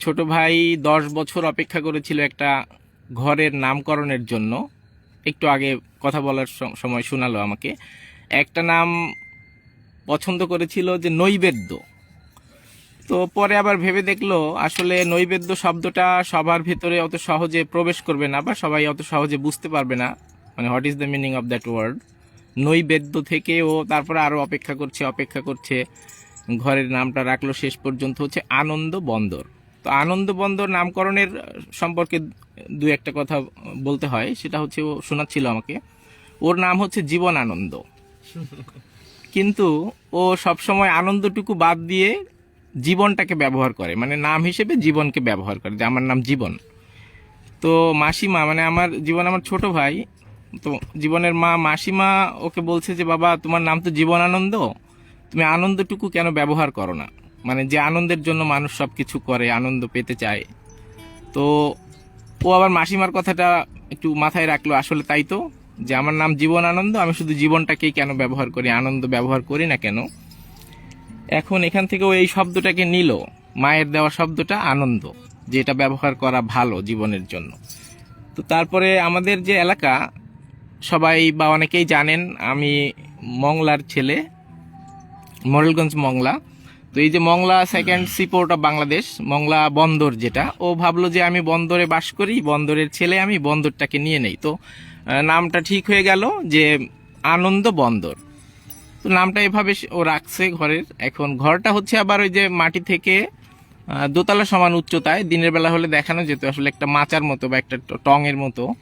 ছোট ভাই দশ বছর অপেক্ষা করেছিল একটা ঘরের নামকরণের জন্য। একটু আগে কথা বলার সম- সময় শোনালো আমাকে। একটা নাম পছন্দ করেছিল যে নৈবেদ্য। তো পরে আবার ভেবে দেখল, আসলে নৈবেদ্য শব্দটা সবার ভেতরে অত সহজে প্রবেশ করবে না বা সবাই অত সহজে বুঝতে পারবে না। মানে what is the meaning of that word? নৈবেদ্য থেকে ও তারপরে আরও অপেক্ষা করছে অপেক্ষা করছে। ঘরের নামটা রাখল শেষ পর্যন্ত হচ্ছে আনন্দ বন্দর। তো আনন্দ বন্দর নামকরণের সম্পর্কে দু একটা কথা বলতে হয়, সেটা হচ্ছে ও শোনাচ্ছিল আমাকে। ওর নাম হচ্ছে জীবন আনন্দ। কিন্তু ও সবসময় আনন্দটুকু বাদ দিয়ে জীবনটাকে ব্যবহার করে মানে নাম হিসেবে জীবনকে ব্যবহার করে, যে আমার নাম জীবন। তো মাসিমা মানে আমার জীবন আমার ছোট ভাই, তো জীবনের মা মাসিমা ওকে বলছে যে, বাবা, তোমার নাম তো জীবন আনন্দ, তুমি আনন্দটুকু কেন ব্যবহার করো না? মানে যে আনন্দের জন্য মানুষ সব কিছু করে, আনন্দ পেতে চায়। তো ও আবার মাসিমার কথাটা একটু মাথায় রাখল আসলে তাই তো, যে আমার নাম জীবন আনন্দ, আমি শুধু জীবনটাকেই কেন ব্যবহার করি, আনন্দ ব্যবহার করি না কেন? এখন এখান থেকে ও এই শব্দটাকে নিল, মায়ের দেওয়া শব্দটা আনন্দ যে এটা ব্যবহার করা ভালো জীবনের জন্য। তো তারপরে আমাদের যে এলাকা, সবাই বা অনেকেই জানেন, আমি মংলার ছেলে, মোরেলগঞ্জ মংলা। তো এই যে Mongla second seaport of Bangladesh Mongla বন্দর যেটা, ও ভাবলো যে আমি বন্দরে বাস করি, বন্দরের ছেলে আমি বন্দরটাকে নিয়ে নেই। তো নামটা ঠিক হয়ে গেল যে আনন্দ বন্দর। তো নামটা এভাবে ও রাখছে ঘরের। এখন ঘরটা হচ্ছে আবার ওই যে মাটি থেকে দোতলা সমান উচ্চতায়। দিনের বেলা হলে দেখানো যেত, আসলে একটা মাচার মতো বা একটা ট- টঙের মতো।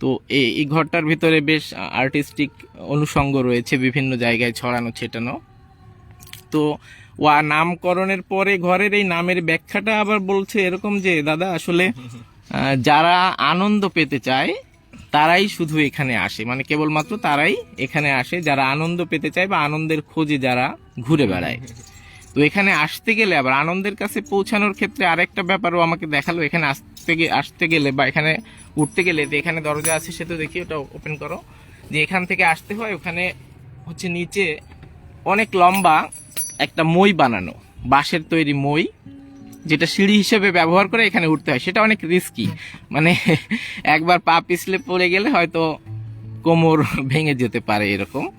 তো এই ঘরটার ভিতরে বেশ আর্টিস্টিক অনুষঙ্গ রয়েছে বিভিন্ন জায়গায় ছড়ানো ছেটানো। তো ওয়া নামকরণের পরে ঘরের এই নামের ব্যাখ্যাটা আবার বলছে এরকম যে, দাদা, আসলে যারা আনন্দ পেতে চায়, তারাই শুধু এখানে আসে। মানে কেবলমাত্র তারাই এখানে আসে। যারা আনন্দ পেতে চায় বা আনন্দের খোঁজে যারা ঘুরে বেড়ায়। তো এখানে আসতে গেলে আবার আনন্দের কাছে পৌঁছানোর ক্ষেত্রে আরেকটা ব্যাপারও আমাকে দেখাল। এখানে আসতে আসতে গেলে বা এখানে উঠতে গেলে যে এখানে দরজা আছে, সে তো দেখি ওটা ওপেন করো। যে এখান থেকে আসতে হয়, ওখানে হচ্ছে নিচে অনেক লম্বা একটা মই বানানো বাঁশের তৈরি মই যেটা সিঁড়ি হিসেবে ব্যবহার করে এখানে উঠতে হয়। সেটা অনেক রিস্কি মানে একবার পা পিছলে পড়ে গেলে হয়তো কোমর ভেঙে যেতে পারে এরকম।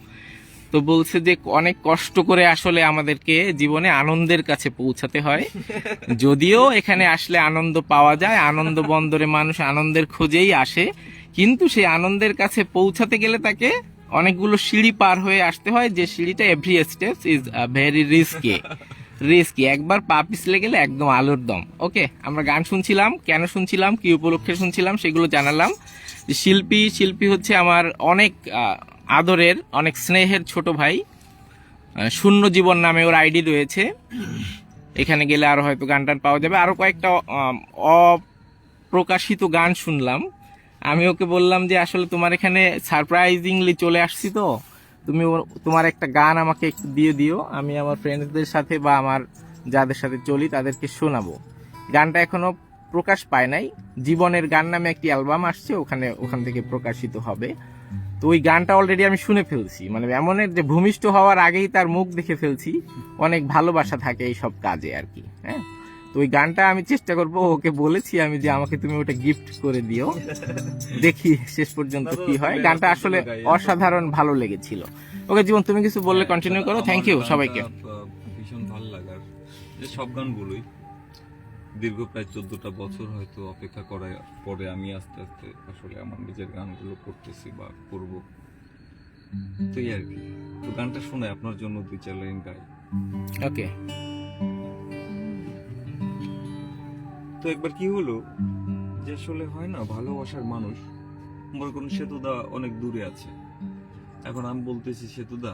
তো বলছে যে অনেক কষ্ট করে আসলে আমাদেরকে জীবনে আনন্দের কাছে পৌঁছাতে হয়। যদিও এখানে আসলে আনন্দ পাওয়া যায় আনন্দ বন্দরে মানুষ আনন্দের খোঁজেই আসে। কিন্তু সেই আনন্দের কাছে পৌঁছাতে গেলে তাকে অনেকগুলো সিঁড়ি পার হয়ে আসতে হয়, যে সিঁড়িটা every steps is very risky risky একবার পা পিছলে গেলে একদম আলোর দম ওকে আমরা গান শুনছিলাম, কেন শুনছিলাম, কি উপলক্ষে শুনছিলাম সেগুলো জানালাম। শিল্পী শিল্পী হচ্ছে আমার অনেক আদরের, অনেক স্নেহের ছোট ভাই। শূন্য জীবন নামে ওর আইডি রয়েছে। এখানে গেলে আরও হয়তো গান টান পাওয়া যাবে। আরও কয়েকটা অপ্রকাশিত গান শুনলাম। আমি ওকে বললাম যে আসলে তোমার এখানে সারপ্রাইজিংলি চলে আসছি তো। তুমি তোমার একটা গান আমাকে একটু দিয়ে দিও। আমি আমার ফ্রেন্ডসদের সাথে বা আমার যাদের সাথে চলি তাদেরকে শোনাবো। গানটা এখনও প্রকাশ পায় নাই। জীবনের গান নামে একটি অ্যালবাম আসছে, ওখানে, ওখান থেকে প্রকাশিত হবে। তো ওই গানটা অলরেডি আমি শুনে ফেলছি। মানে এমনের যে ভূমিষ্ঠ হওয়ার আগেই তার মুখ দেখে ফেলছি। অনেক ভালোবাসা থাকে এই সব কাজে আর কি হ্যাঁ? তো ওই গানটা আমি চেষ্টা করব ওকে বলেছি আমি যে আমাকে তুমি ওটা গিফট করে দিও। দেখি শেষ পর্যন্ত কি হয়। গানটা আসলে অসাধারণ ভালো লেগেছিল। ওকে জীবন তুমি কিছু বললে কন্টিনিউ করো? থ্যাংক ইউ সবাইকে। ভীষণ ভালো লাগার। যে সব গানগুলোই দীর্ঘ প্রায় চোদ্দটা বছর হয়তো অপেক্ষা করার পরে আমি আস্তে আস্তে আসলে আমার নিজের গানগুলো করতেছি বা করব। তো এই আর কি। তো গানটা শুনে আপনার জন্য দুই চার লাইন গাই। ওকে তো একবার কি হলো? যে আসলে হয় না ভালোবাসার মানুষ মনে করুন সেতুদা অনেক দূরে আছে। এখন আমি বলতেছি সেতুদা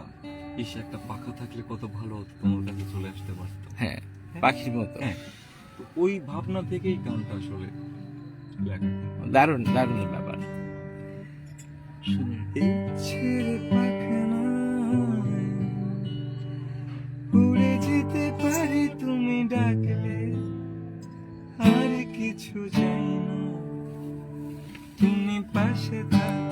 ইস একটা পাখা থাকলে কত ভালো হতো তোমার কাছে চলে আসতে পারতো হ্যাঁ পাখির মতো। হ্যাঁ তো ওই ভাবনা থেকেই গানটা আসলে লেখা। দারুণ দারুণ ব্যাপার। পাখনায় কিছু চাই না তুমি পাশে থাকলে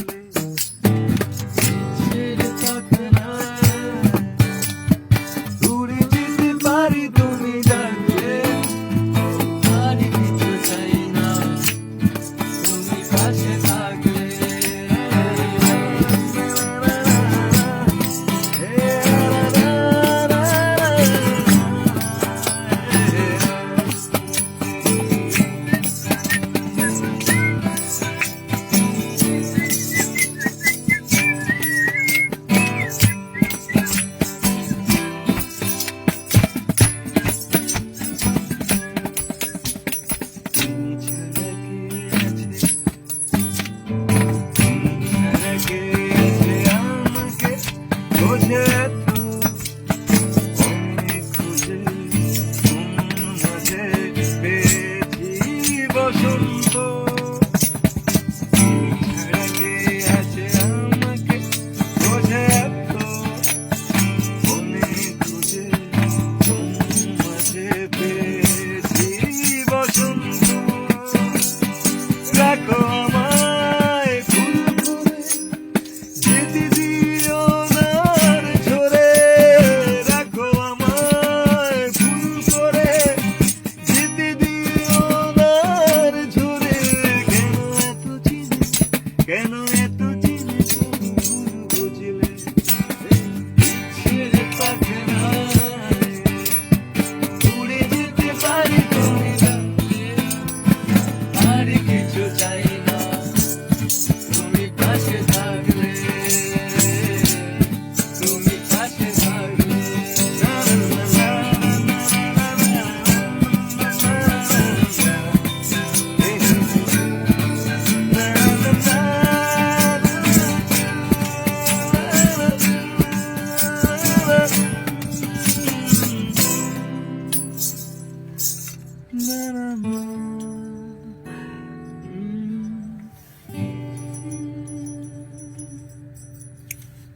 feelings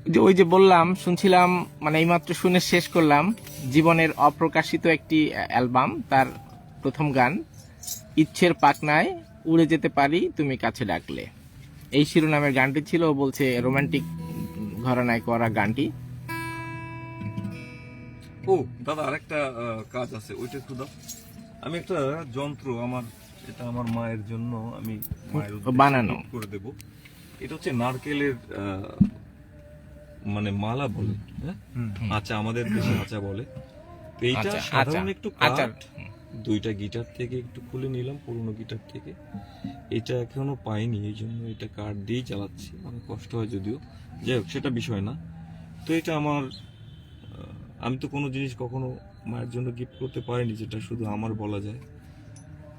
যে ওই যে বললাম শুনছিলাম মানে এইমাত্র শুনে শেষ করলাম জীবনের অপ্রকাশিত একটি অ্যালবাম তার প্রথম গান ইচ্ছের পাকনায় উড়ে যেতে পারি তুমি কাছে ডাকলে। এই শিরোনামের গানটি ছিল ও বলছে রোমান্টিক ঘরানায় করা গানটি। ও দাদা আরেকটা কাজ আছে ওইটা একটু দাও। আমি একটা যন্ত্র আমার এটা আমার মায়ের জন্য আমি মায়ের বানানো। করে দেব। এটা হচ্ছে নারকেলের মানে মালা বলে আচ্ছা আমাদের দেশে আচা বলে। তো এইটা সাধারণ একটু। কাঠ। দুইটা গিটার থেকে একটু খুলে নিলাম পুরোনো গিটার থেকে। এটা এখনও পাইনি এই জন্য এটা কাঠ দিয়েই চালাচ্ছি। অনেক কষ্ট হয় যদিও। যাই হোক সেটা বিষয় না। তো এটা আমার আমি তো কোনো জিনিস কখনো মায়ের জন্য গিফট করতে পারিনি যেটা শুধু আমার বলা যায়।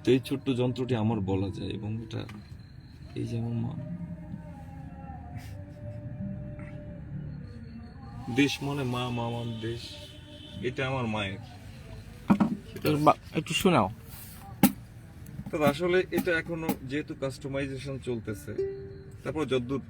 তো এই ছোট্ট যন্ত্রটি আমার বলা যায় এবং এটা এই যে আমার মা। দেশ মানে মা মা আমার দেশ। এটা আমার মায়ের। একটু শোনাও। তবে আসলে এটা এখনও যেহেতু কাস্টমাইজেশন চলতেছে তারপর যদ্দূর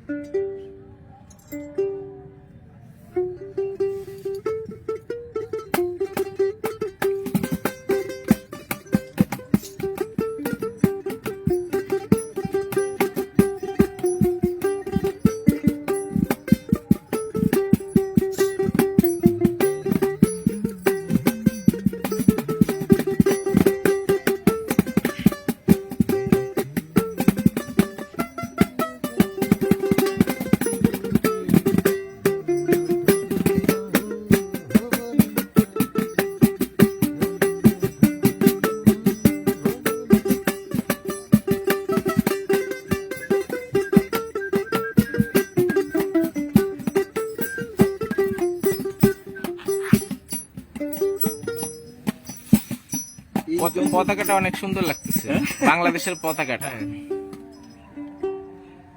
পতাকাটা অনেক সুন্দর লাগতেছে। বাংলাদেশের পতাকাটা।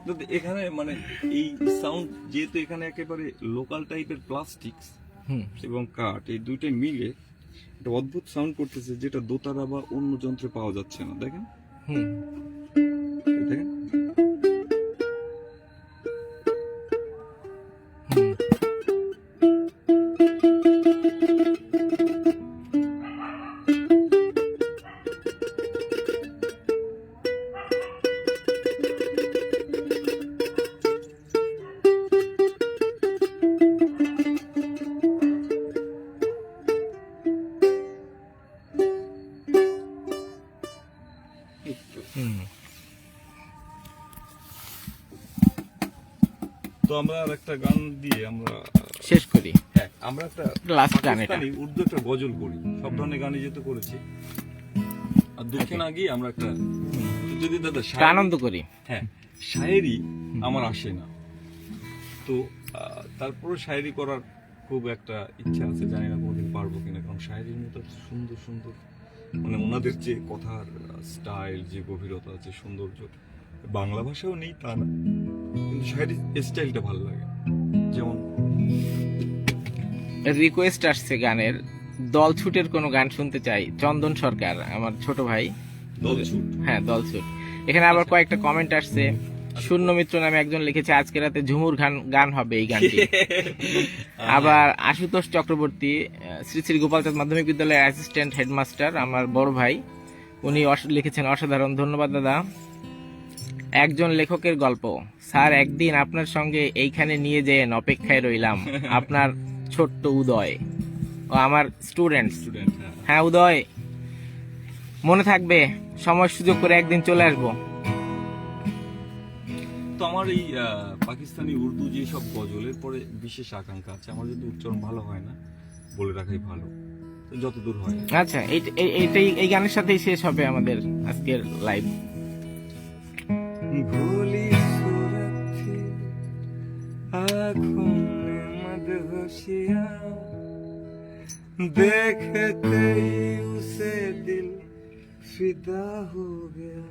তো এখানে মানে এই সাউন্ড যেহেতু এখানে একেবারে লোকাল টাইপের প্লাস্টিকস হুম। এবং কাঠ এই দুইটাই মিলে একটা অদ্ভুত সাউন্ড করতেছে যেটা দোতারা বা অন্য যন্ত্রে পাওয়া যাচ্ছে না দেখেন দেখেন? হুম। তো আমরা একটা গান দিয়ে আমরা শেষ করি। হ্যাঁ আমরা একটা লাস্ট গান এটা। উর্দু একটা গজল করি। সব ধরনের গানই যেহেতু করেছি। আর দক্ষিণ আগে আমরা একটা যদি দাদা আনন্দ করি। হ্যাঁ শায়েরি আমার আসে না। তো তারপরে শায়েরি করার খুব একটা ইচ্ছা আছে। জানি না কোনোদিন পারব কিনা কারণ শায়েরির মতো সুন্দর সুন্দর মানে ওনাদের যে কথার স্টাইল যে গভীরতা আছে সৌন্দর্য বাংলা ভাষাও নেই তা না কিন্তু শায়েরির স্টাইলটা ভালো লাগে। যেমন রিকোয়েস্ট আসছে গানের দল ছুটের কোনো গান শুনতে চাই চন্দন সরকার আমার ছোট ভাই। দলছুট হ্যাঁ দল ছুট। এখানে আবার কয়েকটা কমেন্ট আসছে। শূন্য মিত্র নামে একজন লিখেছে আজকে রাতে ঝুমুর গান গান হবে এই গানটি। আবার আশুতোষ চক্রবর্তী শ্রী শ্রী গোপালচাঁদ মাধ্যমিক বিদ্যালয়ের অ্যাসিস্ট্যান্ট হেডমাস্টার আমার বড় ভাই উনি লিখেছেন অসাধারণ ধন্যবাদ দাদা। একজন লেখকের গল্প স্যার একদিন আপনার সঙ্গে এইখানে নিয়ে যেন অপেক্ষায় রইলাম আপনার ছোট্ট উদয়। ও আমার স্টুডেন্ট হ্যাঁ। হ্যাঁ উদয়। মনে থাকবে সময় সুযোগ করে একদিন চলে আসব। তো আমার এই আহ, পাকিস্তানি উর্দু যে সব গজলের পরে বিশেষ আকাঙ্ক্ষা আছে আমার যদি উচ্চারণ ভালো হয় না বলে রাখাই ভালো তো যতদূর হয় আচ্ছা এই- এই- এইটাই এই গানের সাথেই শেষ হবে আমাদের আজকের লাইভ भोली सूरत थी आंखों में मदहोशियां देखते ही उसे दिल फिदा हो गया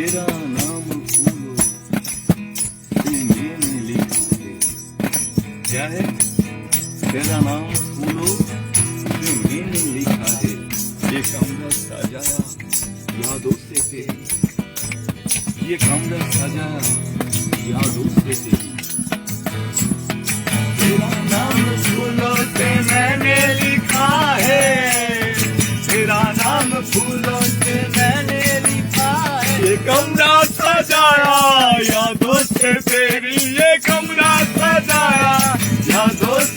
तेरा नाम फूलो तू मैंने लिखा दे क्या है तेरा नाम तारा या दोस्त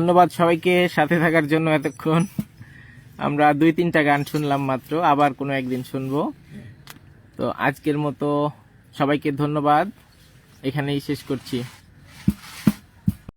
ধন্যবাদ সবাইকে সাথে থাকার জন্য এতক্ষণ। আমরা দুই তিনটা গান শুনলাম মাত্র, আবার কোনো একদিন শুনব। তো আজকের মতো সবাইকে ধন্যবাদ। এখানেই শেষ করছি।